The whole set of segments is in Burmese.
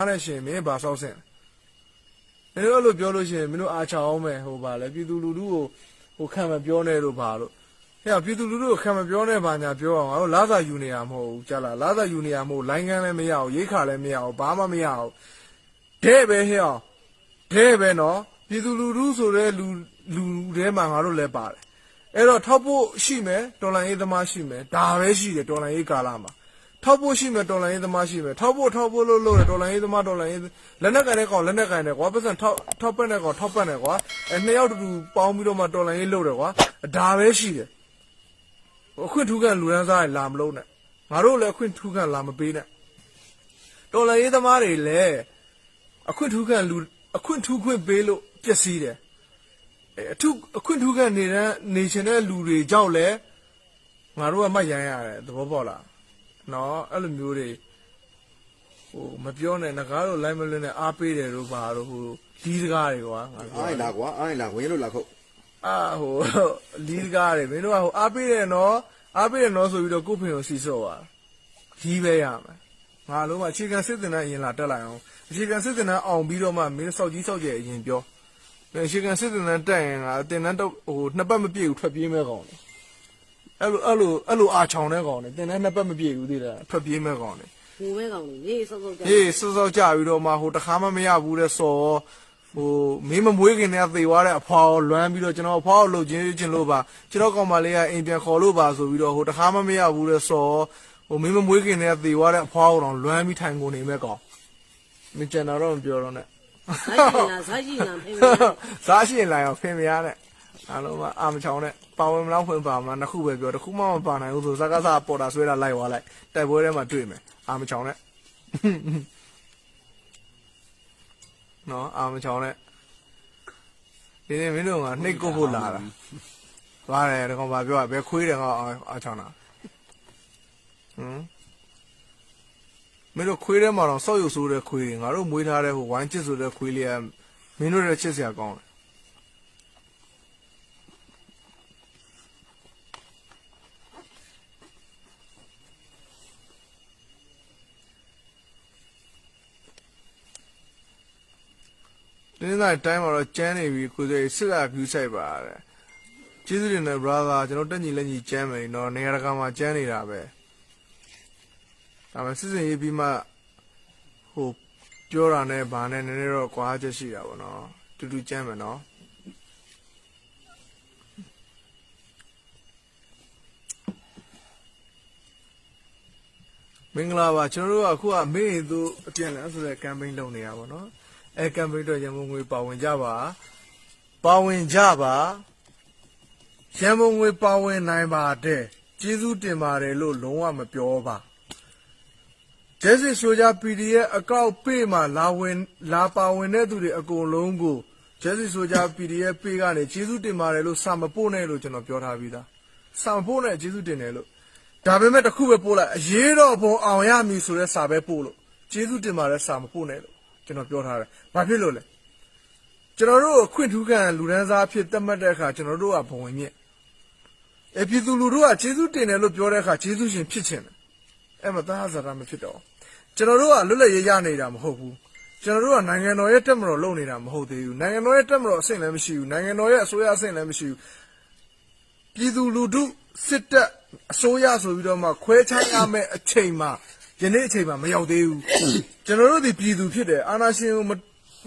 အားနဲ့ရှင်မင်းဘာဆောက်ဆင်မင်းတို့အဲ့လိုပြောလို့ရှိရင်မင်းတို့အားချအောင်မယ်ဟိုပါလေပြည်သူလူထုကိုဟိုခံမပြောနဲ့လို့ပါလို့ဟဲ့ပြည်သူလူထုကိုခံမပြောနဲ့ဘာညာပြောအောင်ငါတို့လာသာယူနေရမဟုတ်ဘူးကြားလားလာသာယူနေရမဟုတ်လိုင်းကန်းလည်းမရဘူးရိတ်ခါလည်းမရဘူးဘာမှမရဘူးတဲ့ပဲဟဲ့အောင်တဲ့ပဲနော်ပြည်သူလူထုဆိုတဲ့လူလူထဲမှာငါတို့လည်းပါတယ်အဲ့တော့ထောက်ဖို့ရှိမယ်တော်လိုင်းရေးသမားရှိမယ်ဒါပဲရှိတယ်တော်လိုင်းရေးကာလမှာ ထောက်ဖို့ရှိမယ်တော်လိုင်းရေးသမားရှိမယ်ထောက်ဖို့ထောက်ဖို့လို့လို့တယ်တော်လိုင်းရေးသမားတော်လိုင်းရေးလက်နဲ့ကန်တဲ့ကောင်လက်နဲ့ကန်တယ်ကွာပတ်စံထောက်ထောက်ပတ်တဲ့ကောင်ထောက်ပတ်တယ်ကွာအဲနှစ်ယောက်တူတူပေါင်းပြီးတော့မှတော်လိုင်းရေးလုပ်တယ်ကွာဒါပဲရှိတယ်အခွင့်ထူးကန်လူရန်စားရင်လာမလုံးနဲ့ငါတို့လည်းအခွင့်ထူးကန်လာမပေးနဲ့တော်လိုင်းရေးသမားတွေလည်းအခွင့်ထူးကန်လူအခွင့်ထူးခွင့်ပေးလို့ပျက်စီးတယ်အဲအထုအခွင့်ထူးကန်နေတဲ့နေချင်တဲ့လူတွေကြောက်လဲငါတို့ကမှတ်ရန်ရတယ်သဘောပေါက်လား နော်အဲ့လိုမျိုးတွေဟိုမပြောနဲ့ငကားတို့လိုက်မလွန်းနဲ့အားပေးတယ်တို့ပါတို့ဟိုလီးစကားတွေကွာငါပြောအားရလာကွာအားရလာဝင်လို့လာခုတ်အာဟိုလီးစကားတွေမင်းတို့ကဟိုအားပေးတယ်နော်အားပေးတယ်နော်ဆိုပြီးတော့ကိုယ့်ဖင်ကိုစီစော့သွားဒီပဲရမယ်ငါလုံးဝအခြေခံစစ်တင်တဲ့အရင်လာတက်လိုက်အောင်အခြေခံစစ်တင်တဲ့အောင်ပြီးတော့မှမင်းစောက်ကြီးစောက်ကျယ်အရင်ပြောမင်းအခြေခံစစ်တင်တဲ့တက်ရင်ငါတင်တဲ့တော့ဟိုနှစ်ပတ်မပြည့်ဘူးထွက်ပြေးမဲ့ကောင်တယ် အဲ့လိုအဲ့လိုအဲ့လိုအာချောင်တဲ့ကောင်တယ်တင်တဲ့နှစ်ပတ်မပြည့်ဘူးသေးတယ်ထွက်ပြေးမဲ့ကောင်တယ်ငိုမဲကောင်လေးနေစောစောကြာအေးစောစောကြပြီးတော့မှဟိုတခါမှမရဘူးတဲ့စော်ဟိုမင်းမမွေးခင်တည်းကသေသွားတဲ့အဖွာကိုလွမ်းပြီးတော့ကျွန်တော်အဖွာကိုလှုပ်ချင်းချင်းလို့ပါကျွန်တော်ကောင်မလေးကအိမ်ပြန်ခေါ်လို့ပါဆိုပြီးတော့ဟိုတခါမှမရဘူးတဲ့စော်ဟိုမင်းမမွေးခင်တည်းကသေသွားတဲ့အဖွာကိုတော့လွမ်းပြီးထိုင်ကုန်နေမဲ့ကောင်မင်းကျွန်တော်တော့မပြောတော့နဲ့စားရှိလားစားရှိလားဖေးမေးစားရှိရင်လာအောင်ဖင်မရနဲ့ အားလုံးကအာမချောင်းနဲ့ပါဝင်မလားဖွင့်ပါမလားနှစ်ခုပဲပြောတစ်ခုမှမပါနိုင်ဘူးဆိုစကားစားပေါ်တာဆွဲတာလိုက်သွားလိုက်တိုက်ပွဲထဲမှာတွေ့မယ်အာမချောင်းနဲ့နော်အာမချောင်းနဲ့ဒီနေ့မင်းတို့ကနှိတ်ကုတ်ဖို့လာတာသွားတယ်ဒီကောင်ဘာပြောရဘယ်ခွေးတယ်ငါအာချောင်းတာဟမ်မင်းတို့ခွေးထဲမှာတော့စောက်ရုပ်ဆိုးတဲ့ခွေးတွေငါတို့မွေးထားတဲ့ဟိုဝိုင်းချစ်ဆိုတဲ့ခွေးလေးကမင်းတို့ရဲ့ချစ်စရာကောင်းတယ် တင်းတိုင်းတိုင်းမှာတော့ကျန်းနေပြီကိုယ်စိတ်စစ်က view site ပါတဲ့ကျေးဇူးတင်တယ် brother ကျွန်တော်တက်ညီလက်ညီကျန်းမယ်နော်နေရာတကာမှာကျန်းနေတာပဲဒါပေမဲ့စစ်စင်ရေးပြီးမှဟိုပြောတာနဲ့ဗာနဲ့နည်းနည်းတော့ကွာချက်ရှိတာပေါ့နော်တူတူကျန်းမယ်နော်မင်္ဂလာပါကျွန်တော်တို့ကအခုကမင်းသူအပြန်လန်းဆိုတဲ့ campaign လုပ်နေရပါတော့ အဲ campaign တော့ရန်ကုန်ငွေပါဝင်ကြပါပါဝင်ကြပါရန်ကုန်ငွေပါဝင်နိုင်ပါတဲ့ကျေးဇူးတင်ပါတယ်လို့လုံးဝမပြောပါကျဲစစ်ဆိုကြ PDF အကောက်ပေးမှလာဝင်လာပါဝင်တဲ့သူတွေအကုန်လုံးကိုကျဲစစ်ဆိုကြ PDF ပေးကနေကျေးဇူးတင်ပါတယ်လို့စာမပို့နဲ့လို့ကျွန်တော်ပြောထားပြီးသားစာမပို့နဲ့ကျေးဇူးတင်တယ်လို့ဒါပေမဲ့တစ်ခုပဲပို့လိုက်အရေးတော်ဘုံအောင်ရမည်ဆိုတဲ့စာပဲပို့လို့ကျေးဇူးတင်ပါတယ်စာမပို့နဲ့လို့ ကျွန်တော်ပြောထားတယ်။ဘာဖြစ်လို့လဲ။ကျွန်တော်တို့ကိုအခွင့်ထူးခံလူဒန်းစားအဖြစ်သတ်မှတ်တဲ့အခါကျွန်တော်တို့ကဘဝင်မြင့်။အပြည်သူလူထုကကျေးဇူးတင်တယ်လို့ပြောတဲ့အခါကျေးဇူးရှင်ဖြစ်ချင်တယ်။အဲ့မှာသာဇာတာမဖြစ်တော့ဘူး။ကျွန်တော်တို့ကလွတ်လပ်ရေးရနေတာမဟုတ်ဘူး။ကျွန်တော်တို့ကနိုင်ငံတော်ရဲ့တက်မတော်လုပ်နေတာမဟုတ်သေးဘူး။နိုင်ငံတော်ရဲ့တက်မတော်အဆင့်လည်းမရှိဘူး။နိုင်ငံတော်ရဲ့အစိုးရအဆင့်လည်းမရှိဘူး။ပြည်သူလူထုစစ်တပ်အစိုးရဆိုပြီးတော့မှခွဲခြားရမယ့်အချိန်မှာ ယနေ့အချိန်မှာမရောက်သေးဘူးကျွန်တော်တို့ဒီပြည်သူဖြစ်တယ်အာဏာရှင်ကိုမ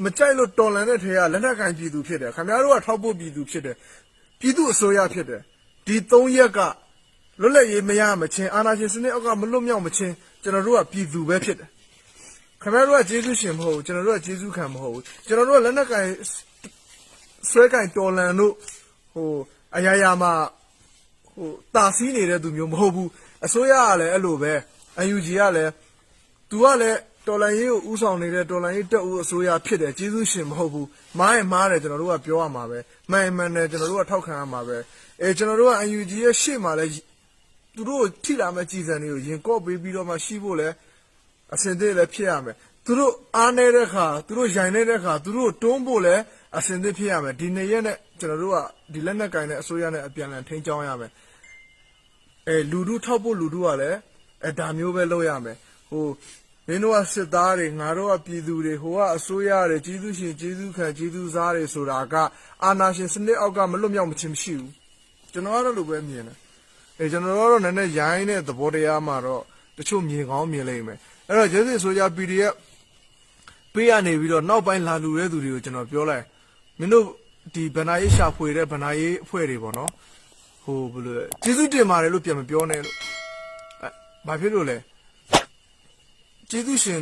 မကြိုက်လို့တော်လန်တဲ့ထဲကလက်နက်ကင်ပြည်သူဖြစ်တယ်ခင်ဗျားတို့ကထောက်ဖို့ပြည်သူဖြစ်တယ်ပြည်သူအစိုးရဖြစ်တယ်ဒီ၃ရက်ကလွတ်လပ်ရေးမရမချင်းအာဏာရှင်စနစ်အောက်ကမလွတ်မြောက်မချင်းကျွန်တော်တို့ကပြည်သူပဲဖြစ်တယ်ခင်ဗျားတို့ကကျေးဇူးရှင်မဟုတ်ဘူးကျွန်တော်တို့ကကျေးဇူးခံမဟုတ်ဘူးကျွန်တော်တို့ကလက်နက်ကင်ဆွဲကင်တော်လန်တို့ဟိုအရာရာမှာဟိုတာစီးနေတဲ့သူမျိုးမဟုတ်ဘူးအစိုးရကလည်းအဲ့လိုပဲ UNG ကလည်း तू ကလည်းတော်လိုင်းရေးကိုဥဆောင်နေတဲ့တော်လိုင်းရေးတက်ဦးအစိုးရဖြစ်တယ်ကျေးဇူးရှင်မဟုတ်ဘူးမားရင်မားတယ်ကျွန်တော်တို့ကပြောရမှာပဲမှန်ရင်မှန်တယ်ကျွန်တော်တို့ကထောက်ခံရမှာပဲအဲကျွန်တော်တို့က UNG ရဲ့ရှေ့မှာလည်းသူတို့ကိုထိလာမဲ့ကြည်စံတွေကိုရင်ကော့ပေးပြီးတော့မှရှိဖို့လဲအစင်သေးလည်းဖြစ်ရမယ်သူတို့အားနေတဲ့ခါသူတို့ရိုင်နေတဲ့ခါသူတို့တွန်းဖို့လဲအစင်သေးဖြစ်ရမယ်ဒီနေ့ရက်နဲ့ကျွန်တော်တို့ကဒီလက်နက်ကင်တဲ့အစိုးရနဲ့အပြန်အလှန်ထိန်းချောင်းရမယ်အဲလူတို့ထောက်ဖို့လူတို့ကလည်း အဲဒါမျိုးပဲလုပ်ရမယ်ဟိုမင်းတို့ကစစ်သားတွေငါတို့ကပြည်သူတွေဟိုကအစိုးရတွေကြီးသူရှင်ကြီးသူခံကြီးသူစားတွေဆိုတာကအာဏာရှင်စနစ်အောက်ကမလွတ်မြောက်မချင်းမရှိဘူးကျွန်တော်ကတော့လိုပဲမြင်တယ်အဲကျွန်တော်တို့နည်းနည်းရိုင်းတဲ့သဘောတရားမှာတော့တချို့မြင်ကောင်းမြင်လိမ့်မယ်အဲ့တော့ကျေးဇူးဆိုကြ PDF ပေးရနေပြီးတော့နောက်ပိုင်းလာလူတဲ့သူတွေကိုကျွန်တော်ပြောလိုက်မင်းတို့ဒီဗနာရေးရှာဖွေတဲ့ဗနာရေးအဖွဲ့တွေပေါ့နော်ဟိုဘယ်လိုလဲကျေးဇူးတင်ပါတယ်လို့ပြန်မပြောနဲ့လို့အဲ ဘာဖြစ်လို့လဲကျေးဇူးရှင်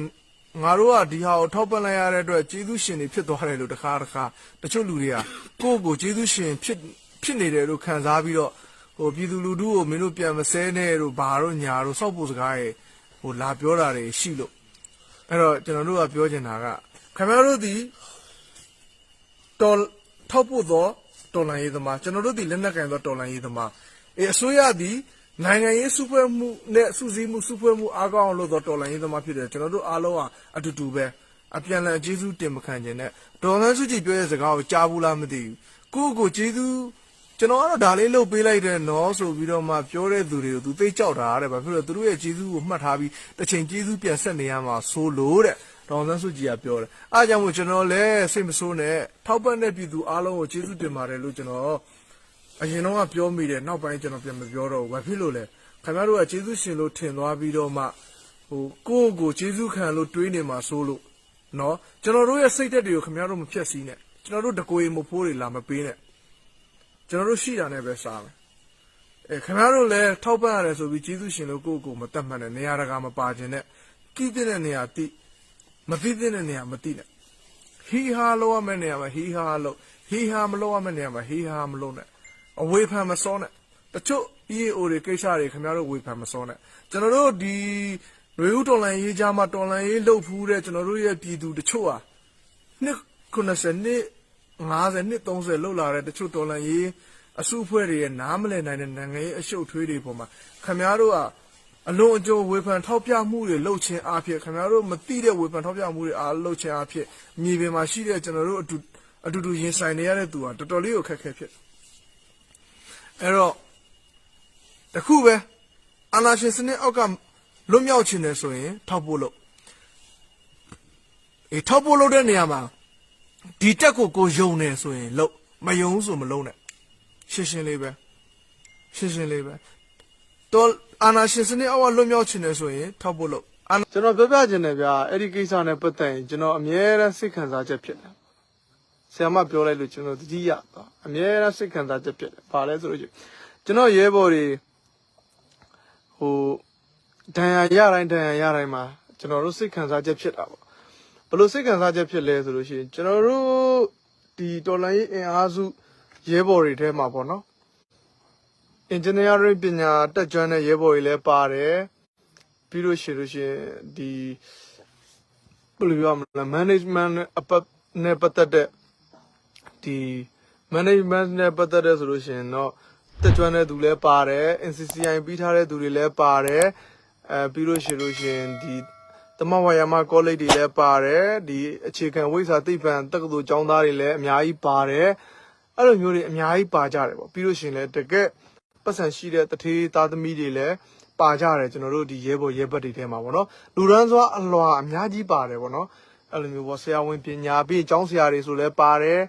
ငါတို့ကဒီဟာကိုထောက်ပံ့လိုက်ရတဲ့အတွက်ကျေးဇူးရှင်တွေဖြစ်သွားတယ်လို့တခါတခါတချို့လူတွေကကိုယ့်ကိုယ်ကျေးဇူးရှင်ဖြစ်ဖြစ်နေတယ်လို့ခံစားပြီးတော့ဟိုပြည်သူလူထုကိုမင်းတို့ပြန်မဆဲနဲ့လို့ဘာတို့ညာတို့စောက်ဖို့စကားရဲ့ဟိုလာပြောတာတွေရှိလို့အဲ့တော့ကျွန်တော်တို့ကပြောချင်တာကခင်ဗျားတို့ဒီတော်ထောက်ဖို့တော့တော်လန်ရေးသမားကျွန်တော်တို့ဒီလက်နက်ကင်တော့တော်လန်ရေးသမားအဲအစိုးရဒီ နိုင်ငံရေးစုဖွဲ့မှုနဲ့စုစည်းမှုစုဖွဲ့မှုအားကောင်းအောင်လို့တော့တော်လန်ရေးသမားဖြစ်တယ်ကျွန်တော်တို့အားလုံးကအတူတူပဲအပြန်အလှန်ကျေးဇူးတင်မခံခြင်းနဲ့ဒေါ်လန်စုကြည်ပြောတဲ့စကားကိုကြားဘူးလားမသိဘူးကိုယ့်ကိုယ်ကျေးဇူးကျွန်တော်ကတော့ဒါလေးလုပ်ပေးလိုက်တယ်နော်ဆိုပြီးတော့မှပြောတဲ့သူတွေကိုသူသိကြောက်တာတဲ့ဘာဖြစ်လို့လဲသူတို့ရဲ့ကျေးဇူးကိုမှတ်ထားပြီးတစ်ချိန်ကျေးဇူးပြန်ဆက်နေရမှာဆိုလို့တဲ့ဒေါ်စန်းစုကြည်ကပြောတယ်အားကြောင့်မို့ကျွန်တော်လည်းစိတ်မဆိုးနဲ့ထောက်ပံ့တဲ့ပြည်သူအားလုံးကိုကျေးဇူးတင်ပါတယ်လို့ကျွန်တော် အရင်တော့ကပြောမိတယ်နောက်ပိုင်းကျွန်တော်ပြန်မပြောတော့ဘူးဘာဖြစ်လို့လဲခင်ဗျားတို့ကကျေးဇူးရှင်လို့ထင်သွားပြီးတော့မှဟိုကိုယ့်ကိုယ်ကျေးဇူးခံလို့တွေးနေမှာဆိုလို့နော်ကျွန်တော်တို့ရဲ့စိတ်သက်တွေကိုခင်ဗျားတို့မဖြတ်စည်းနဲ့ကျွန်တော်တို့တကွေမဖိုးတွေလာမပေးနဲ့ကျွန်တော်တို့ရှိတာနဲ့ပဲစားမယ်အဲခင်ဗျားတို့လည်းထောက်ပံ့ရတယ်ဆိုပြီးကျေးဇူးရှင်လို့ကိုယ့်ကိုယ်မတတ်မှတ်နဲ့နေရာတကာမပါခြင်းနဲ့တိတဲ့နေရာတိမတိတဲ့နေရာမတိနဲ့ဟီဟာလောက်ရမယ့်နေရာမှာဟီဟာလောက်ဟီဟာမလောက်ရမယ့်နေရာမှာဟီဟာမလောက်နဲ့ အဝေးဖန်မစောနဲ့တချို့ EAO တွေကိစ္စတွေခင်ဗျားတို့ဝေဖန်မစောနဲ့ကျွန်တော်တို့ဒီရွေဦးတော်လန်ရေးကြားမှာတော်လန်ရေးလှုပ်ဖူးတဲ့ကျွန်တော်တို့ရဲ့ပြည်သူတချို့ဟာနှစ်90နှစ်50နှစ်30လောက်လာတဲ့တချို့တော်လန်ရေးအစုအဖွဲ့တွေရဲ့နားမလည်နိုင်တဲ့နိုင်ငံရေးအရှုပ်ထွေးတွေပေါ်မှာခင်ဗျားတို့ကအလွန်အကျိုးဝေဖန်ထောက်ပြမှုတွေလုပ်ခြင်းအဖြစ်ခင်ဗျားတို့မသိတဲ့ဝေဖန်ထောက်ပြမှုတွေအားလုပ်ခြင်းအဖြစ်မြေပြင်မှာရှိတဲ့ကျွန်တော်တို့အတူအတူတူရင်ဆိုင်နေရတဲ့သူဟာတော်တော်လေးကိုခက်ခဲဖြစ်တယ် အဲ့တော့တခုပဲအာနာရှင်စနစ်အောက်ကလွတ်မြောက်ခြင်းတယ်ဆိုရင် ထောက်ဖို့လို့အေးထောက်ဖို့လို့တဲ့နေရာမှာဒီတက်ကိုကိုယုံနေဆိုရင်လို့မယုံဆိုမလုံးနဲ့ရှင်းရှင်းလေးပဲရှင်းရှင်းလေးပဲတော့အာနာရှင်စနစ်အောက်ကလွတ်မြောက်ခြင်းတယ်ဆိုရင်ထောက်ဖို့လို့ကျွန်တော်ပြောပြခြင်းတယ်ဗျာအဲ့ဒီကိစ္စနဲ့ပတ်သက်ရင်ကျွန်တော်အမြဲတမ်းစိတ်ခံစားချက်ဖြစ်တယ် ဆရာမပြောလိုက်လို့ကျွန်တော်တတိယတော့အမြဲတမ်းစိတ်ခံစားချက်ဖြစ်တယ်ဘာလဲဆိုလို့ရှိရင်ကျွန်တော်ရဲဘော်တွေဟိုဒဏ်ရာရတိုင်းဒဏ်ရာရတိုင်းမှာကျွန်တော်တို့စိတ်ခံစားချက်ဖြစ်တာပေါ့ဘယ်လိုစိတ်ခံစားချက်ဖြစ်လဲဆိုလို့ရှိရင်ကျွန်တော်တို့ဒီတော်လိုင်းရေးအင်အားစုရဲဘော်တွေထဲမှာပေါ့နော် engineering ပညာတက်ကြွတဲ့ရဲဘော်တွေလည်းပါတယ်ပြီးလို့ရှိလို့ရှိရင်ဒီဘယ်လိုပြောမလဲ management နဲ့အပတ်နဲ့ပတ်သက်တဲ့ ဒီ management နဲ့ပတ်သက်တဲ့ဆိုလို့ရှိရင်တော့တက်ကြွတဲ့သူလည်းပါတယ် NCCI ပြီးထားတဲ့သူတွေလည်းပါတယ်အဲပြီးလို့ရှိလို့ရှိရင်ဒီသမဝါယာမကောလိပ်တွေလည်းပါတယ်ဒီအခြေခံဝိဇာသိပ္ပံတက္ကသိုလ်ကျောင်းသားတွေလည်းအများကြီးပါတယ်အဲ့လိုမျိုးတွေအများကြီးပါကြတယ်ပေါ့ပြီးလို့ရှိရင်လည်းတကယ်ပတ်စံရှိတဲ့တထေးသားသမီးတွေလည်းပါကြတယ်ကျွန်တော်တို့ဒီရဲဘော်ရဲဘက်တွေထဲမှာပေါ့နော်လူရန်စွာအလွာအများကြီးပါတယ်ပေါ့နော်အဲ့လိုမျိုးပေါ့ဆရာဝန်ပညာပြီးကျောင်းဆရာတွေဆိုလည်းပါတယ်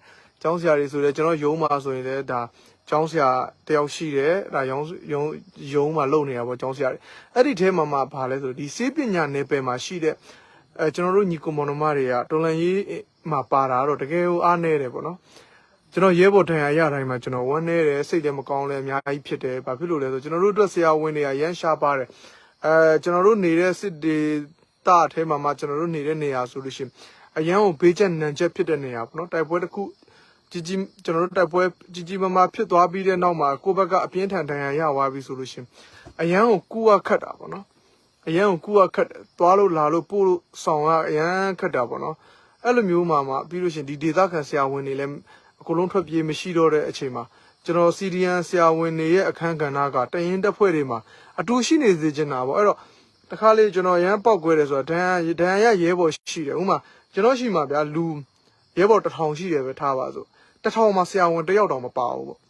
ကျောင်းဆရာတွေဆိုလည်းကျွန်တော်ရုံးမှာဆိုရင်လည်းဒါကျောင်းဆရာတယောက်ရှိတယ်ဒါရုံးရုံးရုံးမှာလုပ်နေတာပေါ့ကျောင်းဆရာတွေအဲ့ဒီထဲမှာမှဘာလဲဆိုဒီစေပညာနယ်ပယ်မှာရှိတဲ့အဲကျွန်တော်တို့ညီကိုမောင်နှမတွေကတော်လန်ရေးမှာပါတာတော့တကယ်ကိုအားနေတယ်ပေါ့နော်ကျွန်တော်ရဲဘော်ထံရရတိုင်းမှာကျွန်တော်ဝမ်းနေတယ်စိတ်လည်းမကောင်းလည်းအများကြီးဖြစ်တယ်ဘာဖြစ်လို့လဲဆိုကျွန်တော်တို့အတွက်ဆရာဝန်တွေကရမ်းရှားပါတယ်အဲကျွန်တော်တို့နေတဲ့စစ်ဒေသအထဲမှာမှကျွန်တော်တို့နေတဲ့နေရာဆိုလို့ရှိရင်အရန်ကိုဘေးချက်နံချက်ဖြစ်တဲ့နေရာပေါ့နော်တိုက်ပွဲတစ်ခု ကြီးကြီးကျွန်တော်တို့တိုက်ပွဲကြီးကြီးမားမားဖြစ်သွားပြီးတဲ့နောက်မှာကိုယ့်ဘက်ကအပြင်းထန်ဒဏ်ရာရသွားပြီဆိုလို့ရှိရင်အရန်ကိုကူရခတ်တာပေါ့နော်အရန်ကိုကူရခတ်တယ်သွားလို့လာလို့ပို့လို့ဆောင်ရအရန်ခတ်တာပေါ့နော်အဲ့လိုမျိုးမှာမှပြီးလို့ရှိရင်ဒီဒေသခံဆရာဝန်တွေလည်းအကုန်လုံးထွက်ပြေးမရှိတော့တဲ့အချိန်မှာကျွန်တော်စီဒီယန်ဆရာဝန်တွေရဲ့အခန်းကဏ္ဍကတရင်တက်ဖွဲ့တွေမှာအတူရှိနေစေချင်တာပေါ့အဲ့တော့တခါလေကျွန်တော်ရမ်းပောက်ကွဲတယ်ဆိုတာဒဏ်ရာဒဏ်ရာရရဲဘော်ရှိတယ်ဥမာကျွန်တော်ရှိမှာဗျာလူရဲဘော်တစ်ထောင်ရှိတယ်ပဲထားပါစို့ တစ်ထောင်မှာဆရာဝန်တစ်ယောက်တောင်မပါဘူးပေါ့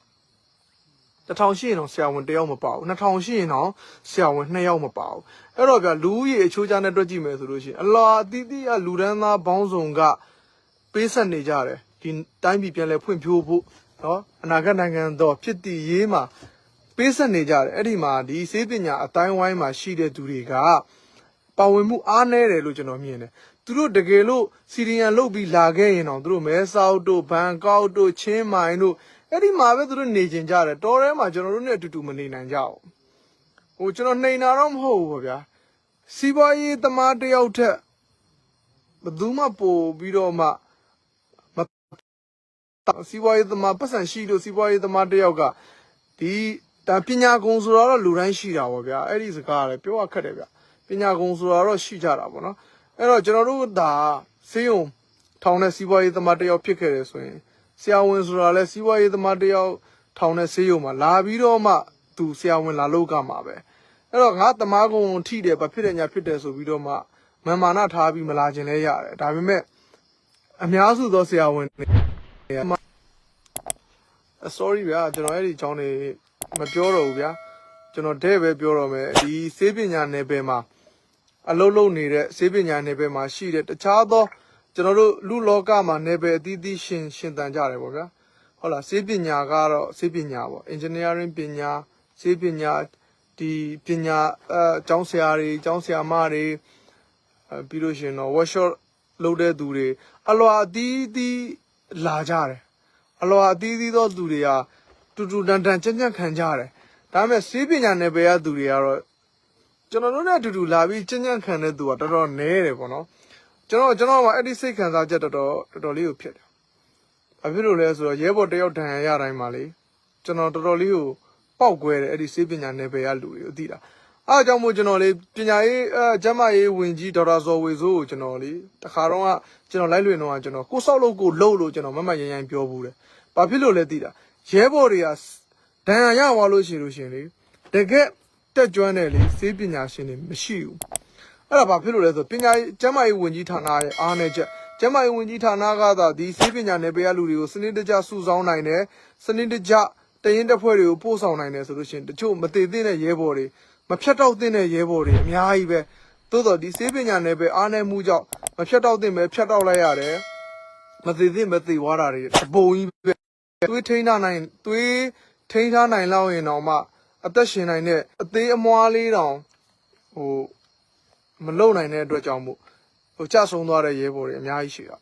တ1000ရှိရင်တော့ဆရာဝန်တစ်ယောက်မပါဘူး2000ရှိရင်တော့ဆရာဝန်2ယောက်မပါဘူးအဲ့တော့ဗျာလူဦးရေအချိုးချနဲ့တွက်ကြည့်မယ်ဆိုလို့ရှိရင်အလားအသီးသီးကလူဒန်းသားဘောင်းဆောင်ကပေးဆက်နေကြတယ်ဒီတိုင်းပြည်ပြန်လဲဖွံ့ဖြိုးဖို့နော်အနာဂတ်နိုင်ငံတော်ဖြစ်တည်ရေးမှာပေးဆက်နေကြတယ်အဲ့ဒီမှာဒီစေးပညာအတိုင်းဝိုင်းမှာရှိတဲ့သူတွေကပါဝင်မှုအားနည်းတယ်လို့ကျွန်တော်မြင်တယ် သူတို့တကယ်လို့စီရီယန်လုတ်ပြီးလာခဲ့ရင်တော့သူတို့မဲဆောက်တို့ဘန်ကောက်တို့ချင်းမိုင်တို့အဲ့ဒီမှာပဲသူတို့နေကျင်ကြတယ်တော်ထဲမှာကျွန်တော်တို့နဲ့အတူတူမနေနိုင်ကြဘူးဟိုကျွန်တော်နှိမ်တာတော့မဟုတ်ဘူးပေါ့ဗျာစီးပွားရေးသမားတစ်ယောက်ထက်ဘယ်သူမှပို့ပြီးတော့မှမစီးပွားရေးသမားပတ်စံရှိလို့စီးပွားရေးသမားတစ်ယောက်ကဒီဒါပညာကုံဆိုတော့လူတိုင်းရှိတာပေါ့ဗျာအဲ့ဒီစကားကလည်းပြောရခက်တယ်ဗျပညာကုံဆိုတာတော့ရှိကြတာပေါ့နော် အဲ့တော့ကျွန်တော်တို့ဒါစေးုံထောင်တဲ့စီးပွားရေးသမားတစ်ယောက်ဖြစ်ခဲ့တယ်ဆိုရင်ဆရာဝန်ဆိုတာလည်းစီးပွားရေးသမားတစ်ယောက်ထောင်တဲ့စေးုံမှာလာပြီးတော့မှသူဆရာဝန်လာလို့ကမှာပဲအဲ့တော့ငါသမားကုံထိတယ်ဗဖြစ်တယ်ညာဖြစ်တယ်ဆိုပြီးတော့မှမန်မာနထားပြီးမလာခြင်းလဲရတယ်ဒါပေမဲ့အများစုသောဆရာဝန်တွေ sorry ဗျာကျွန်တော်အဲ့ဒီအကြောင်းတွေမပြောတော့ဘူးဗျာကျွန်တော်တဲ့ပဲပြောတော့မယ်ဒီစေးပညာနယ်ပယ်မှာ အလုံးလုံးနေတဲ့စေးပညာနယ်ပယ်မှာရှိတဲ့တခြားသောကျွန်တော်တို့လူလောကမှာနယ်ပယ်အသီးသီးရှင်ရှင်တန်ကြတယ်ပေါ့ဗျာဟုတ်လားစေးပညာကတော့စေးပညာပေါ့ engineering ပညာစေးပညာဒီပညာအဲအကျောင်းဆရာတွေအကျောင်းဆရာမတွေအဲပြီးလို့ရှရင်တော့ workshop လုပ်တဲ့သူတွေအလွာအသီးသီးလာကြတယ်အလောအသီးသီးသောသူတွေကတူတူတန်တန်ကြံ့ကြံ့ခံကြတယ်ဒါပေမဲ့စေးပညာနယ်ပယ်ကသူတွေကတော့ ကျွန်တော်တို့နဲ့အတူတူလာပြီးကြံ့ကြံ့ခံတဲ့သူကတော်တော်နည်းတယ်ပေါ့နော်ကျွန်တော်ကျွန်တော်ကအဲ့ဒီစိတ်ခံစားချက်တော်တော်တော်တော်လေးကိုဖြစ်တယ်ဘာဖြစ်လို့လဲဆိုတော့ရဲဘော်တယောက်ဒဏ်ရာရတိုင်းမှာလေကျွန်တော်တော်တော်လေးကိုပောက်ကွဲတယ်အဲ့ဒီစေးပညာနယ်ပယ်ကလူတွေကိုသိတာအားအကြောင့်မို့ကျွန်တော်လေပညာရေးအဲကျမ်းမာရေးဝင်ကြီးဒေါက်တာဇော်ဝေစိုးကိုကျွန်တော်လေတခါတော့ကကျွန်တော်လိုက်လွင်တော့ကကျွန်တော်ကိုဆောက်လို့ကိုလှုပ်လို့ကျွန်တော်မမရန်ရန်ပြောဘူးတယ်။ဘာဖြစ်လို့လဲသိတာရဲဘော်တွေကဒဏ်ရာရသွားလို့ရှိလို့ရှရင်လေတကက် တက်ကြွတဲ့လေစေးပညာရှင်တွေမရှိဘူး။အဲ့ဒါဘာဖြစ်လို့လဲဆိုပညာရေးကျမ်းမာရေးဝန်ကြီးဌာနရဲ့အားနည်းချက်ကျမ်းမာရေးဝန်ကြီးဌာနကသာဒီစေးပညာနယ်ပယ်ကလူတွေကိုစနစ်တကျစုဆောင်းနိုင်တယ်စနစ်တကျတရင်တစ်ဖွဲ့တွေကိုပို့ဆောင်နိုင်တယ်ဆိုလို့ရှိရင်တချို့မတည်သင့်တဲ့ရဲဘော်တွေမဖြတ်တော့သင့်တဲ့ရဲဘော်တွေအများကြီးပဲသို့တော့ဒီစေးပညာနယ်ပယ်အားနည်းမှုကြောင့်မဖြတ်တော့သင့်ပဲဖြတ်တော့လိုက်ရတယ်မတည်သင့်ပဲတည်သွားတာတွေအပုံကြီးပဲသွေးထိန်းထားနိုင်သွေးထိန်းထားနိုင်လောက်ရင်တော့မှ အသက်ရှင်နိုင်တဲ့အသေးအမွားလေးတောင်ဟိုမလုံနိုင်တဲ့အတွက်ကြောင့်မို့ဟိုကြဆုံသွားတဲ့ရဲဘော်တွေအများကြီးရှိတာ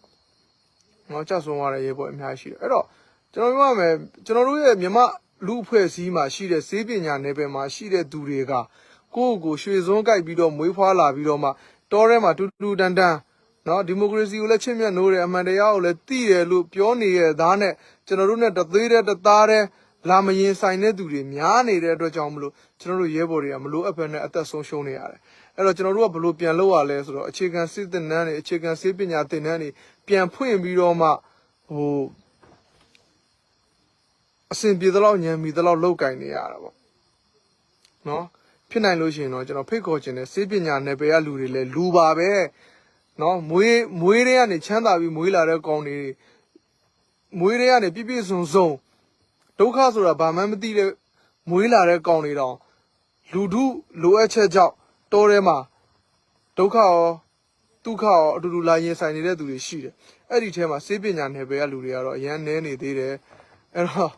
။နော်ကြဆုံသွားတဲ့ရဲဘော်အများကြီးရှိတယ်။အဲ့တော့ကျွန်တော်ပြောရမယ်ကျွန်တော်တို့ရဲ့မြမလူအဖွဲ့အစည်းမှာရှိတဲ့ဈေးပညာနယ်ပယ်မှာရှိတဲ့သူတွေကကိုယ့်ကိုယ်ရွှေစုံကြိုက်ပြီးတော့မွေးဖွားလာပြီးတော့မှတောထဲမှာတူတူတန်တန်နော်ဒီမိုကရေစီကိုလည်းချစ်မြတ်နိုးတယ်အမှန်တရားကိုလည်းသိတယ်လို့ပြောနေရသားနဲ့ကျွန်တော်တို့နဲ့တသေးတဲ့တသားတဲ့ လာမရင်ဆိုင်တဲ့သူတွေများနေတဲ့အတွက်ကြောင့်မလို့ကျွန်တော်တို့ရဲဘော်တွေကမလို့အဖက်နဲ့အသက်ဆုံးရှုံးနေရတယ်အဲ့တော့ကျွန်တော်တို့ကဘလို့ပြန်လုပ်ရလဲဆိုတော့အခြေခံစစ်သင်တန်းတွေအခြေခံစေပညာသင်တန်းတွေပြန်ဖွင့်ပြီးတော့မှဟိုအစဉ်ပြေသလောက်ညံမီသလောက်လောက်ကင်နေရတာပေါ့နော်ဖြစ်နိုင်လို့ရှိရင်တော့ကျွန်တော်ဖိတ်ခေါ်ခြင်းနဲ့စေပညာနယ်ပယ်ကလူတွေလည်းလူပါပဲနော်မွေးမွေးတွေကနေချမ်းသာပြီးမွေးလာတဲ့ကောင်တွေမွေးတွေကနေပြည့်ပြည့်စုံစုံ ဒုက္ခဆိုတာဘာမှမသိတဲ့မွေးလာတဲ့ကောင်တွေတောင်လူထုလိုအပ်ချက်ကြောင့်တောထဲမှာဒုက္ခရောဒုက္ခရောအတူတူလာရင်ဆိုင်နေတဲ့သူတွေရှိတယ်အဲ့ဒီထဲမှာစေပညာနယ်ပယ်ကလူတွေကတော့အရန်နဲနေသေးတယ်အဲ့တော့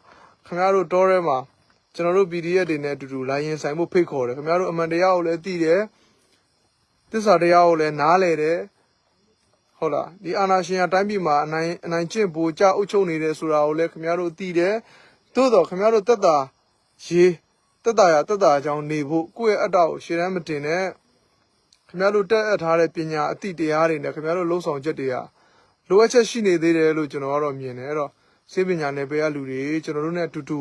ခင်ဗျားတို့တောထဲမှာကျွန်တော်တို့ PDF တွေနဲ့အတူတူလာရင်ဆိုင်ဖို့ဖိတ်ခေါ်တယ်ခင်ဗျားတို့အမှန်တရားကိုလည်းသိတယ်သစ္စာတရားကိုလည်းနားလည်တယ်ဟုတ်လားဒီအာနာရှင်ကတိုင်းပြည်မှာအနိုင်အနိုင်ကျင့်ပိုကြအုပ်ချုပ်နေတယ်ဆိုတာကိုလည်းခင်ဗျားတို့သိတယ် သို့တော့ခင်ဗျားတို့တက်တာရေးတက်တာရတက်တာအကြောင်းနေဖို့ကိုယ့်ရဲ့အတ္တကိုရှေ့တန်းမတင်နဲ့ခင်ဗျားတို့တက်အပ်ထားတဲ့ပညာအတိတရားတွေနဲ့ခင်ဗျားတို့လှုပ်ဆောင်ချက်တွေကလိုအပ်ချက်ရှိနေသေးတယ်လို့ကျွန်တော်ကတော့မြင်တယ်အဲ့တော့စေပညာနယ်ပယ်ကလူတွေကျွန်တော်တို့နဲ့အတူတူ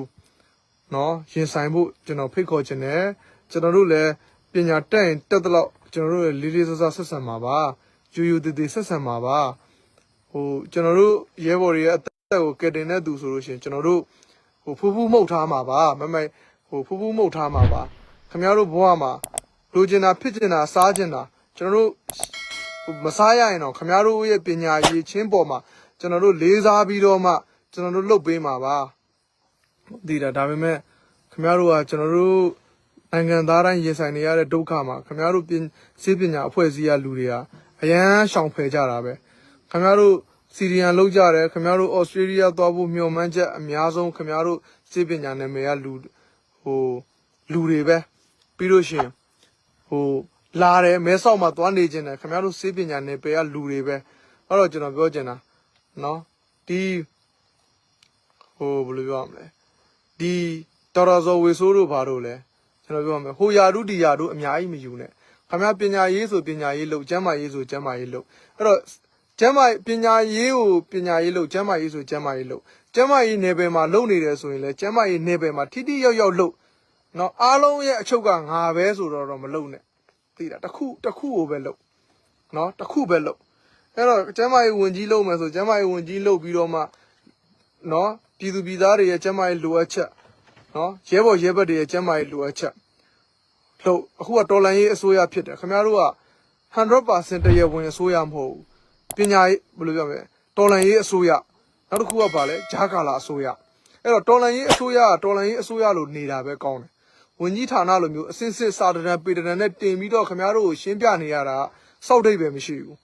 နော်ရင်ဆိုင်ဖို့ကျွန်တော်ဖိတ်ခေါ်ခြင်းနဲ့ကျွန်တော်တို့လည်းပညာတက်ရင်တက်တဲ့လောက်ကျွန်တော်တို့လည်းလေးလေးစားစားဆက်ဆံပါပါယူယူတည်တည်ဆက်ဆံပါပါဟိုကျွန်တော်တို့ရဲဘော်တွေရဲ့အသက်ကိုကယ်တင်တဲ့သူဆိုလို့ရှိရင်ကျွန်တော်တို့ ဟိုဖူးဖူးမှုတ်ထားမှာပါမမိုက်ဟိုဖူးဖူးမှုတ်ထားမှာပါခင်ဗျားတို့ဘဝမှာလိုချင်တာဖြစ်ချင်တာစားချင်တာကျွန်တော်တို့ဟိုမစားရရင်တော့ခင်ဗျားတို့ရဲ့ပညာရည်ချင်းပေါ်မှာကျွန်တော်တို့လေးစားပြီးတော့မှကျွန်တော်တို့လှုပ်ပေးမှာပါဒီတာဒါပေမဲ့ခင်ဗျားတို့ကကျွန်တော်တို့နိုင်ငံသားတိုင်းရင်ဆိုင်နေရတဲ့ဒုက္ခမှာခင်ဗျားတို့ပြင်စေပညာအဖွဲ့အစည်းရလူတွေဟာအရန်ရှောင်ဖယ်ကြတာပဲခင်ဗျားတို့ စီရီယန်လောက်ကြတယ်ခင်ဗျားတို့ဩစတြေးလျသွားဖို့မျှော်မှန်းချက်အများဆုံးခင်ဗျားတို့စေပညာနာမည်ကလူဟိုလူတွေပဲပြီးလို့ရှိရင်ဟိုလာတယ်မဲဆောက်မှာသွားနေခြင်းတယ်ခင်ဗျားတို့စေပညာနယ်ပယ်ကလူတွေပဲအဲ့တော့ကျွန်တော်ပြောချင်တာနော်ဒီဟိုဘယ်လိုပြောရမလဲဒီတော်တော်စောဝေဆိုးတို့ဘာတို့လဲကျွန်တော်ပြောရမယ်ဟိုယာတို့ဒီယာတို့အများကြီးမယူနဲ့ခင်ဗျားပညာရေးဆိုပညာရေးလို့ကျမ်းမာရေးဆိုကျမ်းမာရေးလို့အဲ့တော့ ကျမ်းမာပညာရေးကိုပညာရေးလို့ကျမ်းမာရေးဆိုကျမ်းမာရေးလို့ကျမ်းမာရေးနယ်ပယ်မှာလုပ်နေတယ်ဆိုရင်လည်းကျမ်းမာရေးနယ်ပယ်မှာထိထိရောက်ရောက်လုပ်နော်အားလုံးရဲ့အချုပ်ကငါပဲဆိုတော့တော့မလုပ်နဲ့သိတာတစ်ခုတစ်ခုကိုပဲလုပ်နော်တစ်ခုပဲလုပ်အဲ့တော့ကျမ်းမာရေးဝင်ကြီးလုပ်မယ်ဆိုကျမ်းမာရေးဝင်ကြီးလုပ်ပြီးတော့မှနော်ပြည်သူပြည်သားတွေရဲ့ကျမ်းမာရေးလိုအပ်ချက်နော်ရဲဘော်ရဲဘက်တွေရဲ့ကျမ်းမာရေးလိုအပ်ချက်လို့အခုကတော်လန်ရေးအစိုးရဖြစ်တယ်ခင်ဗျားတို့က100%တရားဝင်အစိုးရမဟုတ်ဘူး ပညာရေးဘယ်လိုပြောမလဲတော်လန်ရေးအစိုးရနောက်တစ်ခုကပါလဲဂျာကာလာအစိုးရအဲ့တော့တော်လန်ရေးအစိုးရကတော်လန်ရေးအစိုးရလို့နေတာပဲကောင်းတယ်ဝင်ကြီးဌာနလိုမျိုးအစင်းစစ်စာတရန်ပေတရန်နဲ့တင်ပြီးတော့ခင်ဗျားတို့ကိုရှင်းပြနေရတာစောက်တိတ်ပဲမရှိဘူး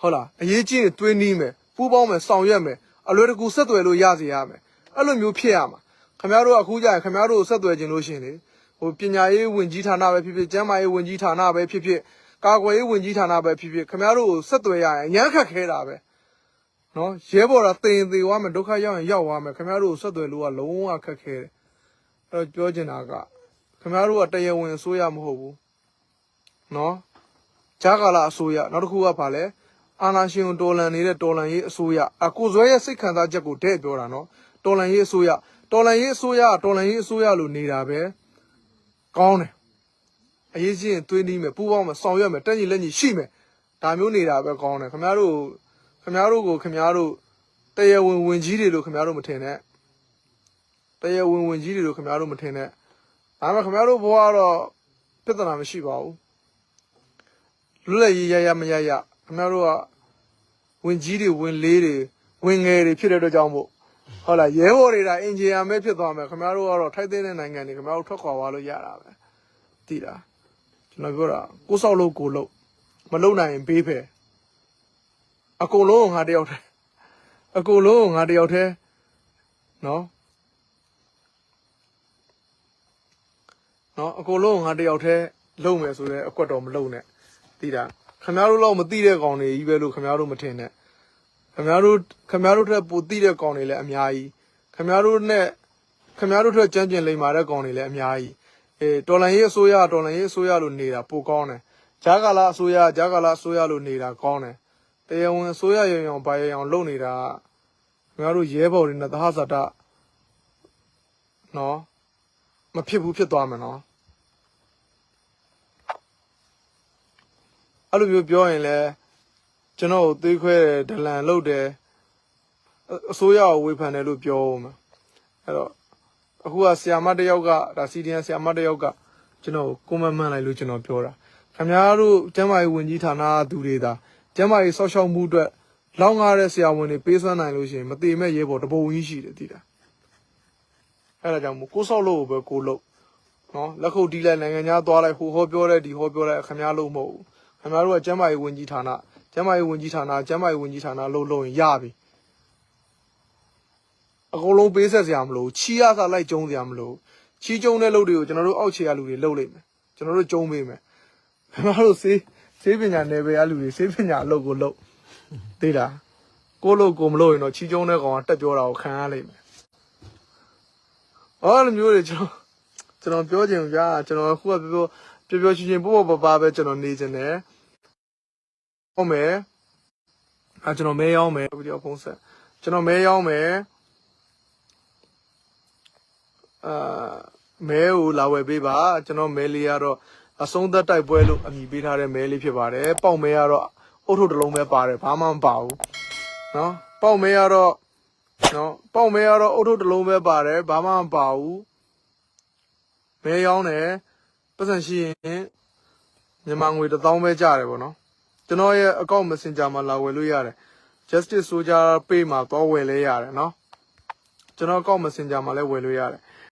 ဟုတ်လားအရေးကြီးရင်တွင်းနီးမယ်ပူးပေါင်းမယ်ဆောင်ရွက်မယ်အလွယ်တကူဆက်သွယ်လို့ရစေရမယ်အဲ့လိုမျိုးဖြစ်ရမှာခင်ဗျားတို့ကအခုကြရင်ခင်ဗျားတို့ကိုဆက်သွယ်ခြင်းလို့ရှရင်လေဟိုပညာရေးဝင်ကြီးဌာနပဲဖြစ်ဖြစ်ကျန်းမာရေးဝင်ကြီးဌာနပဲဖြစ်ဖြစ် ကာကွယ်ရေးဝင်ကြီးဌာနပဲဖြစ်ဖြစ်ခင်ဗျားတို့ကိုဆက်သွယ်ရရင်အရန်ခက်ခဲတာပဲနော်ရဲဘော်တာတင်သေးသွားမယ်ဒုက္ခရောက်ရင်ရောက်သွားမယ်ခင်ဗျားတို့ကိုဆက်သွယ်လို့ကလုံးဝခက်ခဲတယ်အဲ့တော့ပြောချင်တာကခင်ဗျားတို့ကတရားဝင်အစိုးရမဟုတ်ဘူးနော်ဂျာကာလာအစိုးရနောက်တစ်ခုကဘာလဲအာနာရှင်ကိုတော်လန်နေတဲ့တော်လန်ရေးအစိုးရအကိုဇွဲရဲ့စိတ်ခံစားချက်ကိုတဲ့ပြောတာနော်တော်လန်ရေးအစိုးရတော်လန်ရေးအစိုးရကတော်လန်ရေးအစိုးရလို့နေတာပဲကောင်းတယ် အရေးကြီးရင်သွေးနီးမယ်ပူးပေါင်းမယ်ဆောင်ရွက်မယ်တက်ညီလက်ညီရှိမယ်ဒါမျိုးနေတာပဲကောင်းတယ်ခင်ဗျားတို့ခင်ဗျားတို့ကိုခင်ဗျားတို့တရားဝင်ဝင်ကြီးတွေလို့ခင်ဗျားတို့မထင်နဲ့တရားဝင်ဝင်ကြီးတွေလို့ခင်ဗျားတို့မထင်နဲ့ဒါပေမဲ့ခင်ဗျားတို့ဘဝကတော့ပြဿနာမရှိပါဘူးလွတ်လပ်ရေးရရမရရခင်ဗျားတို့ကဝင်ကြီးတွေဝင်လေးတွေဝင်ငယ်တွေဖြစ်တဲ့အတွက်ကြောင့်မို့ဟုတ်လားရဲဘော်တွေဒါအင်ဂျင်ယာမဲဖြစ်သွားမယ်ခင်ဗျားတို့ကတော့ထိုက်တဲ့နိုင်ငံတွေခင်ဗျားတို့ထွက်ခွာသွားလို့ရတာပဲတည်တာ ကျွန်တော်ပြောတာကိုယ်ဆောက်လို့ကိုယ်လို့မလုံနိုင်ရင်ဘေးဖယ်အကုန်လုံးကိုငါတယောက်တည်းအကုန်လုံးကိုငါတယောက်တည်းနော်နော်အကုန်လုံးကိုငါတယောက်တည်းလုံမယ်ဆိုတော့အကွက်တော့မလုံနဲ့သိတာခင်ဗျားတို့တော့မသိတဲ့ကောင်တွေကြီးပဲလို့ခင်ဗျားတို့မထင်နဲ့ခင်ဗျားတို့ခင်ဗျားတို့ထက်ပိုသိတဲ့ကောင်တွေလည်းအများကြီးခင်ဗျားတို့နဲ့ခင်ဗျားတို့ထက်ကြမ်းကျင်လိမ္မာတဲ့ကောင်တွေလည်းအများကြီး အေးတော်လန်ရေးအစိုးရတော်လန်ရေးအစိုးရလို့နေတာပိုကောင်းတယ်ဂျာကာလာအစိုးရဂျာကာလာအစိုးရလို့နေတာကောင်းတယ်တရားဝင်အစိုးရရုံရုံဘာရုံရုံလုပ်နေတာခင်ဗျားတို့ရဲဘော်တွေနဲ့သဟဇာတနော်မဖြစ်ဘူးဖြစ်သွားမယ်နော်အဲ့လိုမျိုးပြောရင်လည်းကျွန်တော်ကိုသွေးခွဲတယ်ဒလန်လုပ်တယ်အအစိုးရကိုဝေဖန်တယ်လို့ပြောဦးမှာအဲ့တော့ အခုကဆီယာမတစ်ယောက်ကဒါစီဒီအန်ဆီယာမတစ်ယောက်ကကျွန်တော်ကိုကွန်မန့်မှန်လိုက်လို့ကျွန်တော်ပြောတာခင်ဗျားတို့ကျမ်းမာရေးဝန်ကြီးဌာနကသူတွေဒါကျမ်းမာရေးဆောက်ရှောက်မှုအတွက်လောင်းကားတဲ့ဆရာဝန်တွေပေးစွမ်းနိုင်လို့ရှိရင်မတိမဲ့ရဲဘော်တပုံကြီးရှိတယ်တည်တာအဲ့ဒါကြောင့်မို့ကိုဆောက်လို့ပဲကိုလို့နော်လက်ခုပ်တီးလိုက်နိုင်ငံသားသွားလိုက်ဟိုဟောပြောလိုက်ဒီဟောပြောလိုက်ခင်ဗျားလို့မဟုတ်ဘူးခင်ဗျားတို့ကကျမ်းမာရေးဝန်ကြီးဌာနကျမ်းမာရေးဝန်ကြီးဌာနကျမ်းမာရေးဝန်ကြီးဌာနလို့လို့ရင်ရပြီ အကုန်လုံးပေးဆက်စရာမလိုချီရစာလိုက်ကျုံစရာမလိုချီကျုံတဲ့လုပ်တွေကိုကျွန်တော်တို့အောက်ခြေကလူတွေလုပ်လိုက်မယ်ကျွန်တော်တို့ကျုံပေးမယ်ခင်ဗျားတို့စေးစေးပညာနယ်ပယ်ကလူတွေစေးပညာအလုပ်ကိုလုပ်သိလားကိုလို့ကိုမလို့ရင်တော့ချီကျုံတဲ့ကောင်ကတက်ပြောတာကိုခံရလိမ့်မယ်အော်လိုမျိုးတွေကျွန်တော်ကျွန်တော်ပြောချင်ဗျာကျွန်တော်အခုကပြောပြောပြောချင်းချင်းပို့ပို့ပါပါပဲကျွန်တော်နေချင်တယ်ဟုတ်မယ်အဲကျွန်တော်မဲရောင်းမယ်ဗီဒီယိုဖုန်းဆက်ကျွန်တော်မဲရောင်းမယ် အာမဲကိုလာဝယ်ပေးပါကျွန်တော်မဲလေးကတော့အဆုံးသက်တိုက်ပွဲလို့အမည်ပေးထားတဲ့မဲလေးဖြစ်ပါတယ်ပေါက်မဲကတော့အုတ်ထုတ်တစ်လုံးပဲပါတယ်ဘာမှမပါဘူးနော်ပေါက်မဲကတော့နော်ပေါက်မဲကတော့အုတ်ထုတ်တစ်လုံးပဲပါတယ်ဘာမှမပါဘူးမဲရောင်းတယ်ပတ်စံရှိရင်မြန်မာငွေ1000ပဲကြားတယ်ပေါ့နော်ကျွန်တော်ရဲ့အကောင့် Messenger မှာလာဝယ်လို့ရတယ် Justice Soldier Pay မှာတော့ဝယ်လဲရတယ်နော်ကျွန်တော်အကောင့် Messenger မှာလည်းဝယ်လို့ရတယ်